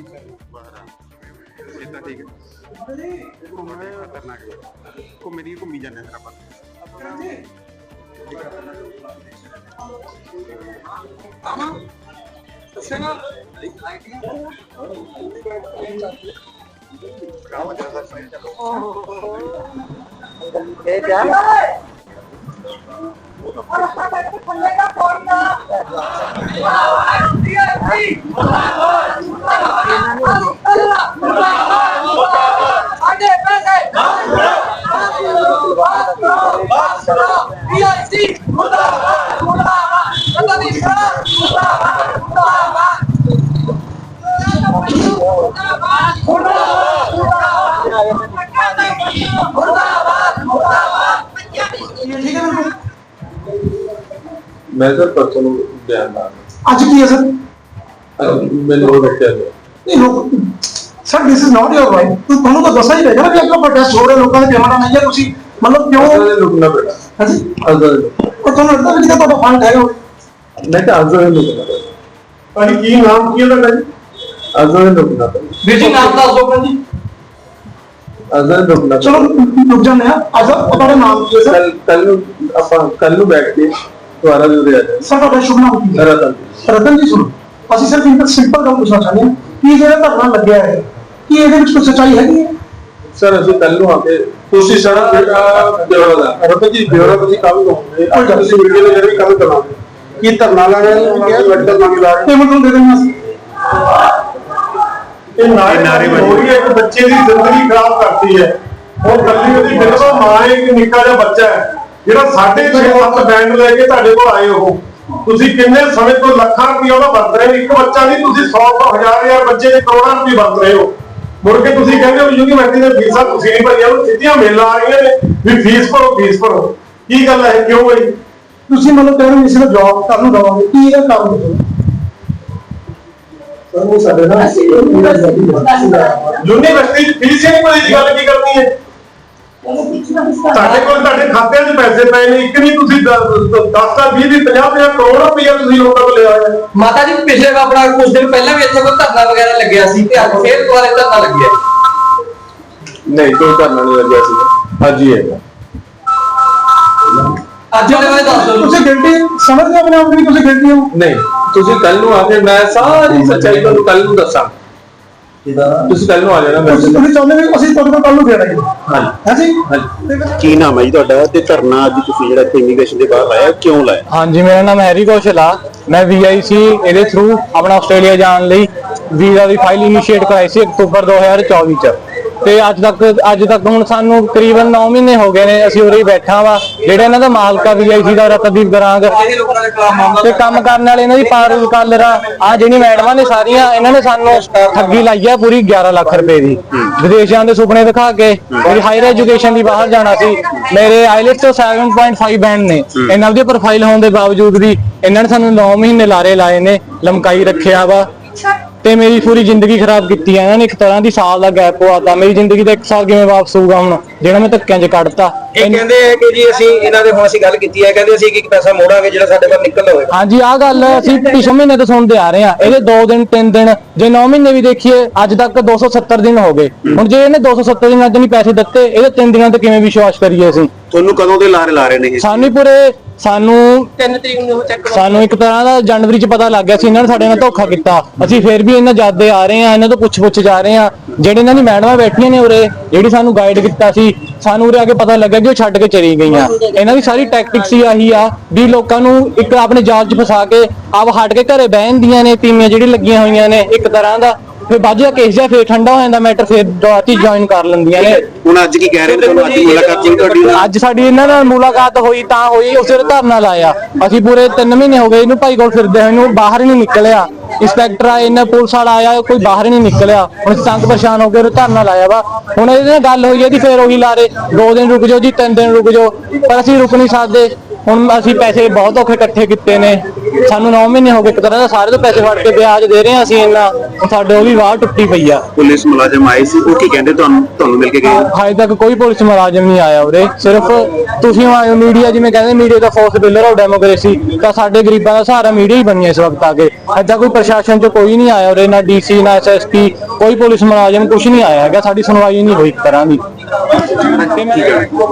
ਬਾਹਰ ਆ ਠੀਕ ਹੈ। ਘੁੰਮਣੇ ਖਤਰਨਾਕ ਹੈ? ਘੁੰਮੇ ਦੀ ਘੁੰਮੀ ਜਾਂਦੇ ਸਰ ਆਪਾਂ। ਸਾਡੇ ਪੈਸੇ ਪੀਆਈਸੀ ਮੁਰਦਾਬਾਦ ਮੁਰਦਾਬਾਦ ਕਦਾ ਨਹੀਂ ਖੜਾ ਮੁਰਦਾਬਾਦ ਮੁਰਦਾਬਾਦ ਮੁਰਦਾਬਾਦ ਮੁਰਦਾਬਾਦ ਮੈਂ ਸਰ ਪਰਸੋਂ ਨੂੰ ਬਿਆਨ ਲਾ ਅੱਜ ਕੀ ਹੈ ਸਰ? ਮੈਨੂੰ ਉਹ ਦੱਸਿਆ ਗਿਆ। ਨਹੀਂ ਲੋਕ sir this is not your right ਤੂੰ ਤੁਹਾਨੂੰ ਤਾਂ ਦੱਸਣਾ ਹੀ ਨਾ ਕਿ ਆਪਣਾ ਪ੍ਰੋਟੈਸਟ ਹੋ ਰਿਹਾ ਲੋਕਾਂ ਦੇ ਪੇਮੈਂਟ ਨਹੀਂ ਹੈ ਤੁਸੀਂ ਮਤਲਬ ਕਿਉਂ ਰੁਕਣਾ ਬੇਟਾ ਹਾਂਜੀ। ਉਹ ਤੁਹਾਨੂੰ ਲੱਗਦਾ ਵੀ ਜਿਹੜਾ ਤੁਹਾਡਾ ਫੰਡ ਹੈ ਉਹ ਨਹੀਂ ਤਾਂ ਅਸਾਂ ਦੇ ਰੁਕਣਾ ਭਾਜੀ ਕੀ ਨਾਮ ਕੀ ਹੈ ਤੁਹਾਡਾ ਜੀ? ਅਸਾਂ ਦੇ ਰੁਕਣਾ ਵੀਰ ਜੀ ਨਾਮ ਦੱਸ ਦਿਓ ਜੀ ਅਸਾਂ ਦੇ ਰੁਕਣਾ ਚਲੋ ਰੁਕ ਜਾਂਦੇ ਆ ਅੱਜ ਤੁਹਾਡਾ ਨਾਮ ਕੀ ਹੈ ਸਰ ਕੱਲ ਕੱਲ ਨੂੰ ਆਪਾਂ ਕੱਲ ਨੂੰ ਬੈਠ ਕੇ ਦੁਬਾਰਾ ਵੀ ਉਰੇ ਆ ਜਾਏ ਸਰ ਤੁਹਾਡਾ ਸ਼ੁਭ ਨਾਮ ਕੀ ਹੈ? ਰਤਨ ਰਤਨ ਜੀ ਸੁਣੋ। ਅਸੀਂ ਸਿਰਫ ਇੱਕ ਸਿੰਪਲ ਗੱਲ ਪੁੱਛਣਾ ਚਾਹੁੰਦੇ ਹਾਂ ਕਿ ਜਿਹੜਾ ਧਰਨਾ ਲੱਗਿਆ ਹੈ ਕੀ ਇਹਦੇ ਵਿੱਚ ਕੋਈ ਸੱਚਾਈ ਹੈਗੀ ਹੈ? ਸਰ ਅਸੀਂ ਕੱਲ ਨੂੰ ਆ ਕੇ ਤੁਸੀਂ ਸਾਰਾ ਬਿਊਰੋ ਦਾ। ਰਤਨ ਜੀ ਬਿਊਰੋ ਤੁਸੀਂ ਕੰਮ ਕਰੋਗੇ। ਅੱਜ ਤੁਸੀਂ ਵੀਡੀਓ ਦੇ ਜਰੀਏ ਕੰਮ ਕਰਾਂਗੇ। ਕੀ ਧਰਨਾ ਲਾਣਾ ਹੈ ਕਿ ਵੱਡਾ ਮੰਗ ਲਾ ਰਹੇ ਪੇਮੈਂਟ ਨੂੰ ਦੇ ਦੇਣਾ ਸੀ ਇਹ ਨਾਰੇ ਨਾਅਰੇਬਾਜ਼ੀ। ਹੋ ਰਹੀ ਹੈ ਇੱਕ ਬੱਚੇ ਦੀ ਜ਼ਿੰਦਗੀ ਖਰਾਬ ਕਰਦੀ ਹੈ। ਉਹ ਕੱਲੀ ਉਹਦੀ ਬਿਲਕੁਲ ਮਾਂ ਇੱਕ ਨਿੱਕਾ ਜਿਹਾ ਬੱਚਾ ਹੈ। ਜਿਹੜਾ 6.5 ਬੈਂਡ ਲੈ ਕੇ ਤੁਹਾਡੇ ਕੋਲ ਆਏ ਹੋ। ਤੁਸੀਂ ਕਿੰਨੇ ਸਮੇਂ ਤੋਂ ਲੱਖਾਂ ਰੁਪਏ ਉਹਦਾ ਵਰਤ ਰਹੇ ਹੋ। ਇੱਕ ਬੱਚਾ ਨਹੀਂ ਤੁਸੀਂ 100 ਤੋਂ ਹਜ਼ਾਰ ਹਜ਼ਾਰ ਬੱਚੇ ਦੇ ਕਰੋੜਾਂ ਰੁਪਏ ਵਰਤ ਰਹੇ ਹੋ। ਮੁੜ ਕੇ ਤੁਸੀਂ ਕਹਿੰਦੇ ਹੋ ਯੂਨੀਵਰਸਿਟੀ ਦੇ ਫੀਸਾਂ ਤੁਸੀਂ ਨਹੀਂ ਭਰੀਆਂ। ਉਹ ਸਿੱਧੀਆਂ ਮੇਲਾਂ ਆ ਰਹੀਆਂ ਨੇ। ਵੀ ਫੀਸ ਭਰੋ ਫੀਸ ਭਰੋ। ਕੀ ਗੱਲ ਹੈ ਕਿਉਂ ਬਈ ਤੁਸੀਂ ਮਤਲਬ ਕਹਿ ਰਹੇ ਹੋ ਇਸ ਨੂੰ ਜੌਬ ਕਰਨ ਨੂੰ ਦਵਾਂਗੇ। ਕੀ ਇਹਦਾ ਕਾਰਨ ਦੱਸੋ ਸਰ ਉਹ ਸਾਡੇ ਨਾਲ ਯੂਨੀਵਰਸਿਟੀ ਦੀ ਫੀਸ ਹੀ ਨਹੀਂ ਭਰੀ ਦੀ ਗੱਲ ਕੀ ਕਰਨੀ ਹੈ? ਤੁਹਾਡੇ ਕੋਲ ਤੁਹਾਡੇ ਖਾਤਿਆਂ 'ਚ ਪੈਸੇ ਪਏ ਨੇ ਇੱਕ ਨਹੀਂ ਤੁਸੀਂ 10 ਦਾ 20 ਦੀ 50 50 ਕਰੋੜ ਰੁਪਏ ਤੁਸੀਂ ਲੋਕਾਂ ਤੋਂ ਲਿਆ ਹੋਇਆ। ਹੈ ਮਾਤਾ ਜੀ ਪਿਛਲੇ ਆਪਣਾ ਕੁਝ ਦਿਨ ਪਹਿਲਾਂ ਵੀ ਇੱਥੇ ਕੋਈ ਧਰਨਾ ਵਗੈਰਾ ਲੱਗਿਆ ਸੀ ਤੇ ਅੱਜ ਫੇਰ ਦੁਬਾਰਾ ਧਰਨਾ ਲੱਗਿਆ। ਨਹੀਂ ਕੋਈ ਧਰਨਾ ਨਹੀਂ ਲੱਗਿਆ ਸੀ ਅੱਜ ਹੀ। ਹੈਗਾ ਅੱਜ ਦੇ ਬਾਰੇ ਦੱਸ ਦਿਓ ਤੁਸੀਂ ਗਿਲਟੀ ਸਮਝਦੇ ਹੋ ਆਪਣੇ ਆਪ ਨੂੰ ਕਿ ਤੁਸੀਂ ਗਿਲਟੀ ਹੋ? ਨਹੀਂ ਤੁਸੀਂ ਕੱਲ ਨੂੰ ਆ ਕੇ ਮੈਂ ਸਾਰੀ ਸੱਚਾਈ ਤੁਹਾਨੂੰ ਕੱਲ ਨੂੰ ਦੱਸਾਂ। ਤੁਸੀਂ ਕੱਲ ਨੂੰ ਆ ਜਾਣਾ ਮੈਂ ਤੁਸੀਂ ਤੁਸੀਂ ਚਾਹੁੰਦੇ ਹੋ ਕਿ ਅਸੀਂ ਤੁਹਾਡੇ ਕੋਲ ਕੱਲ ਨੂੰ ਫੇਰ ਆਈਏ? ਹਾਂਜੀ। ਹੈ ਜੀ? ਹਾਂਜੀ। ਕੀ ਨਾਮ ਹੈ ਜੀ ਤੁਹਾਡਾ ਤੇ ਧਰਨਾ ਅੱਜ ਤੁਸੀਂ ਜਿਹੜਾ ਇੱਥੇ ਇਮੀਗ੍ਰੇਸ਼ਨ ਦੇ ਬਾਹਰ ਲਾਇਆ ਕਿਉਂ ਲਾਇਆ? ਹਾਂਜੀ ਮੇਰਾ ਨਾਮ ਹੈਰੀ ਕੌਸ਼ਲ ਆ। ਮੈਂ ਵੀਆਈਸੀ ਇਹਦੇ ਥਰੂ ਆਪਣਾ ਆਸਟ੍ਰੇਲੀਆ ਜਾਣ ਲਈ ਵੀਜ਼ਾ ਦੀ ਫਾਈਲ ਇਨੀਸ਼ੀਏਟ ਕਰਾਈ ਸੀ ਅਕਤੂਬਰ 2024 ਚ। ਤੇ ਅੱਜ ਤੱਕ ਅੱਜ ਤੱਕ ਹੁਣ ਸਾਨੂੰ ਤਕਰੀਬਨ 9 ਮਹੀਨੇ ਹੋ ਗਏ ਨੇ ਅਸੀਂ ਉਰੇ ਹੀ ਬੈਠਾ ਵਾ। ਜਿਹੜਾ ਇਹਨਾਂ ਦਾ ਮਾਲਕ ਆ ਵੀਆਈਸੀ ਦਾ, ਰਤਨਦੀਪ ਗਰਾਂਗ। ਤੇ ਕੰਮ ਕਰਨ ਵਾਲੇ ਇਹਨਾਂ ਦੀ ਪਾਰਲ ਕਾਲਰ। ਆ ਜਿਹੜੀ ਮੈਡਮਾਂ ਨੇ ਸਾਰੀਆਂ, ਇਹਨਾਂ ਨੇ ਸਾਨੂੰ ਠੱਗੀ ਲਾਈ ਆ ਪੂਰੀ 11 ਲੱਖ ਰੁਪਏ ਦੀ। ਵਿਦੇਸ਼ਾਂ ਦੇ ਸੁਪਨੇ ਦਿਖਾ ਕੇ ਮੇਰੀ ਹਾਇਰ ਐਜੂਕੇਸ਼ਨ ਦੀ ਬਾਹਰ ਜਾਣਾ ਸੀ, ਮੇਰੇ ਆਈਲੈਟਸ ਤੋਂ 7.5 ਬੈਂਡ ਨੇ। ਇਹਨਾਂ ਦੀ ਪ੍ਰੋਫਾਈਲ ਹੋਣ ਦੇ ਬਾਵਜੂਦ ਵੀ ਇਹਨਾਂ ਨੇ ਸਾਨੂੰ 9 ਮਹੀਨੇ ਲਾਰੇ ਲਾਏ ਨੇ, ਲਮਕਾਈ ਰੱਖਿਆ ਵਾ। ਤੇ ਮੇਰੀ ਪੂਰੀ ਜ਼ਿੰਦਗੀ ਖਰਾਬ ਕੀਤੀ ਆ। ਇਹਨਾਂ ਨੇ ਇੱਕ ਤਰ੍ਹਾਂ ਦੀ ਸਾਲ ਦਾ ਗੈਪ ਪਵਾਤਾ। ਮੇਰੀ ਜ਼ਿੰਦਗੀ ਦਾ ਇੱਕ ਸਾਲ ਕਿਵੇਂ ਵਾਪਸ ਹੋਊਗਾ ਹੁਣ? ਜਿਹੜਾ ਮੈਂ ਧੱਕਿਆਂ 'ਚ ਕੱਢਤਾ। ਇਹ ਕਹਿੰਦੇ ਆ ਕਿ ਜੀ ਅਸੀਂ ਇਹਨਾਂ ਦੇ ਹੁਣ ਅਸੀਂ ਗੱਲ ਕੀਤੀ ਹੈ ਕਹਿੰਦੇ ਅਸੀਂ ਇੱਕ ਇੱਕ ਪੈਸਾ ਮੋੜਾਂਗੇ ਜਿਹੜਾ ਸਾਡੇ ਕੋਲ ਨਿਕਲ ਹੋਵੇ। ਹਾਂਜੀ ਆਹ ਗੱਲ ਅਸੀਂ ਪਿਛਲੇ ਮਹੀਨੇ ਤੋਂ ਸੁਣਦੇ ਆ ਰਹੇ ਆ। ਇਹਦੇ 2 ਦਿਨ 3 ਦਿਨ ਜੇ 9 ਮਹੀਨੇ ਵੀ ਦੇਖੀਏ ਅੱਜ ਤੱਕ 270 ਦਿਨ ਹੋ ਗਏ। ਹੁਣ ਜੇ ਇਹਨੇ 270 ਦਿਨਾਂ 'ਚ ਨਹੀਂ ਪੈਸੇ ਦਿੱਤੇ ਇਹਦੇ 3 ਦਿਨਾਂ ਤੇ ਕਿਵੇਂ ਵਿਸ਼ਵਾਸ ਕਰੀਏ ਅਸੀਂ? ਤੁਹਾਨੂੰ ਕਦੋਂ ਦੇ ਲਾਰੇ ਲਾ ਰਹੇ ਨੇ ਇਹ? ਸਾਨੂੰ ਪੂਰੇ ਸਾਨੂੰ 3 ਤਰੀਕ ਨੂੰ ਚੈੱਕ ਸਾਨੂੰ ਇੱਕ ਤਰ੍ਹਾਂ ਦਾ ਜਨਵਰੀ 'ਚ ਪਤਾ ਲੱਗ ਗਿਆ ਸੀ ਇਹਨਾਂ ਨੇ ਸਾਡੇ ਨਾਲ ਧੋਖਾ ਕੀਤਾ। ਅਸੀਂ ਫਿਰ ਵੀ ਇਹਨਾਂ ਜਾਂਦੇ ਆ ਰਹੇ ਆ ਇਹਨਾਂ ਤੋਂ ਪੁੱਛ ਪੁੱਛ ਜਾ ਰਹੇ ਆ ਜਿਹੜੇ ਇਹਨਾਂ ਦੀ ਮੈਡਮਾਂ ਬੈਠੀਆਂ ਨੇ ਉਰੇ ਜਿਹੜੀ ਸਾਨੂੰ ਗਾਈਡ ਕੀਤਾ ਸੀ ਸਾਨੂੰ ਉਰੇ ਆ ਕੇ ਪਤਾ ਲੱਗਾ ਕਿ ਉਹ ਛੱਡ ਕੇ ਚਲੀ ਗਈਆਂ। ਇਹਨਾਂ ਦੀ ਸਾਰੀ ਟੈਕਟਿਕਸ ਹੀ ਆਹੀ ਆ ਵੀ ਲੋਕਾਂ ਨੂੰ ਇੱਕ ਆਪਣੇ ਜਾਲ 'ਚ ਫਸਾ ਕੇ ਆਪ ਹਟ ਕੇ ਘਰੇ ਬਹਿੰਦੀਆਂ ਨੇ ਤੀਵੀਆਂ ਜਿਹੜੀ ਲੱਗੀਆਂ ਹੋਈਆਂ ਨੇ ਇੱਕ ਤਰ੍ਹਾਂ ਦਾ ਫਿਰ ਬਾਅਦ ਜਾ ਕੇਸ ਜਾ ਫਿਰ ਠੰਡਾ ਹੋ ਜਾਂਦਾ ਮੈਟਰ ਫਿਰ ਦੁਆਤੀ ਜੁਆਇਨ ਕਰ ਲੈਂਦੀਆਂ ਨੇ। ਹੁਣ ਅੱਜ ਕੀ ਕਹਿ ਰਹੇ ਨੇ ਤੁਹਾਨੂੰ ਅੱਜ ਮੁਲਾਕਾਤ ਜੀ ਤੁਹਾਡੀ ਅੱਜ ਸਾਡੀ ਇਹਨਾਂ ਨਾਲ ਮੁਲਾਕਾਤ ਹੋਈ ਤਾਂ ਹੋਈ ਉਸੇ ਵੇਲੇ ਧਰਨਾ ਲਾਇਆ। ਅਸੀਂ ਪੂਰੇ 3 ਮਹੀਨੇ ਹੋ ਗਏ ਇਹਨੂੰ ਭਾਈ ਕੋਲ ਫਿਰਦੇ ਹੋਏ ਨੂੰ ਬਾਹਰ ਹੀ ਨਹੀਂ ਨਿਕਲਿਆ। ਇੰਸਪੈਕਟਰ ਆਏ ਇਹਨਾਂ ਪੁਲਿਸ ਵਾਲਾ ਆਇਆ ਕੋਈ ਬਾਹਰ ਹੀ ਨਹੀਂ ਨਿਕਲਿਆ। ਹੁਣ ਸੰਗ ਪਰੇਸ਼ਾਨ ਹੋ ਕੇ ਉਹਨੇ ਧਰਨਾ ਲਾਇਆ ਵਾ। ਹੁਣ ਇਹਦੇ ਨਾਲ ਗੱਲ ਹੋਈ ਇਹਦੀ ਫੇਰ ਉਹੀ ਲਾਰੇ ਦੋ ਦਿਨ ਰੁਕ ਜਾਓ ਜੀ ਤਿੰਨ ਦਿਨ ਰੁਕ ਜਾਓ। ਪਰ ਅਸੀਂ ਰੁਕ ਨਹੀਂ ਸਕਦੇ। ਹੁਣ ਅਸੀਂ ਪੈਸੇ ਬਹੁਤ ਔਖੇ ਇਕੱਠੇ ਕੀਤੇ ਨੇ। ਸਾਨੂੰ 9 ਮਹੀਨੇ ਹੋ ਗਏ ਇੱਕ ਤਰ੍ਹਾਂ ਦਾ ਸਾਰੇ ਤੋਂ ਪੈਸੇ ਫੜ ਕੇ ਵਿਆਜ ਦੇ ਰਹੇ ਹਾਂ ਅਸੀਂ ਇੰਨਾ। ਸਾਡੇ ਉਹ ਵੀ ਵਾਹ ਟੁੱਟੀ ਪਈ ਆ। ਪੁਲਿਸ ਮੁਲਾਜ਼ਮ ਆਏ ਸੀ ਉਹ ਕੀ ਕਹਿੰਦੇ ਤੁਹਾਨੂੰ ਤੁਹਾਨੂੰ ਮਿਲ ਕੇ ਗਏ? ਹਜੇ ਤੱਕ ਕੋਈ ਪੁਲਿਸ ਮੁਲਾਜ਼ਮ ਨਹੀਂ ਆਇਆ ਉਰੇ। ਸਿਰਫ ਤੁਸੀਂ ਆਏ ਮੀਡੀਆ ਜਿਵੇਂ ਕਹਿੰਦੇ ਮੀਡੀਆ ਦਾ ਫੋਰਸ ਬਿਲਰ ਹੋ ਡੈਮੋਕ੍ਰੇਸੀ ਤਾਂ ਸਾਡੇ ਗਰੀਬਾਂ ਦਾ ਸਹਾਰਾ ਮੀਡੀਆ ਹੀ ਬਣੀ ਹੈ ਇਸ ਵਕਤ ਆ ਕੇ। ਏਦਾਂ ਕੋਈ ਪ੍ਰਸ਼ਾਸਨ ਚ ਕੋਈ ਨਹੀਂ ਆਇਆ ਉਰੇ ਨਾ ਡੀਸੀ ਨਾ ਐਸਐਸਪੀ ਕੋਈ ਪੁਲਿਸ ਮੁਲਾਜ਼ਮ ਕੁਝ ਨਹੀਂ ਆਇਆ ਹੈਗਾ। ਸਾਡੀ ਸੁਣਵਾਈ ਨਹੀਂ ਹੋਈ ਇੱਕ ਤਰ੍ਹਾਂ ਦੀ।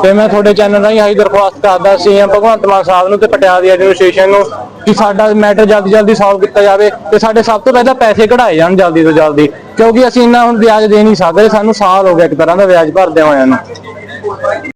ਤੇ ਮੈਂ- ਤੁਹਾਡੇ ਚੈਨਲ ਰਾਹੀਂ ਆਹੀ ਦਰਖਾਸਤ ਕਰਦਾ ਸੀ ਭਗਵੰਤ ਮਾਨ ਸਾਹਿਬ ਨੂੰ ਤੇ ਪਟਿਆਲਾ ਦੀ ਐਡਮਿਨਿਸਟ੍ਰੇਸ਼ਨ ਨੂੰ ਕਿ ਸਾਡਾ ਮੈਟਰ ਜਲਦੀ ਜਲਦੀ ਸੋਲਵ ਕੀਤਾ ਜਾਵੇ ਤੇ ਸਾਡੇ ਸਭ ਤੋਂ ਪਹਿਲਾਂ ਪੈਸੇ ਕਢਾਏ ਜਾਣ ਜਲਦੀ ਤੋਂ ਜਲਦੀ, ਕਿਉਂਕਿ ਅਸੀਂ ਇੰਨਾ ਹੁਣ ਵਿਆਜ ਦੇ ਨਹੀਂ ਸਕਦੇ, ਸਾਨੂੰ ਸਾਲ ਹੋ ਗਿਆ ਇੱਕ ਤਰ੍ਹਾਂ ਦਾ ਵਿਆਜ ਭਰਦੇ ਹੋਇਆਂ ਨੂੰ।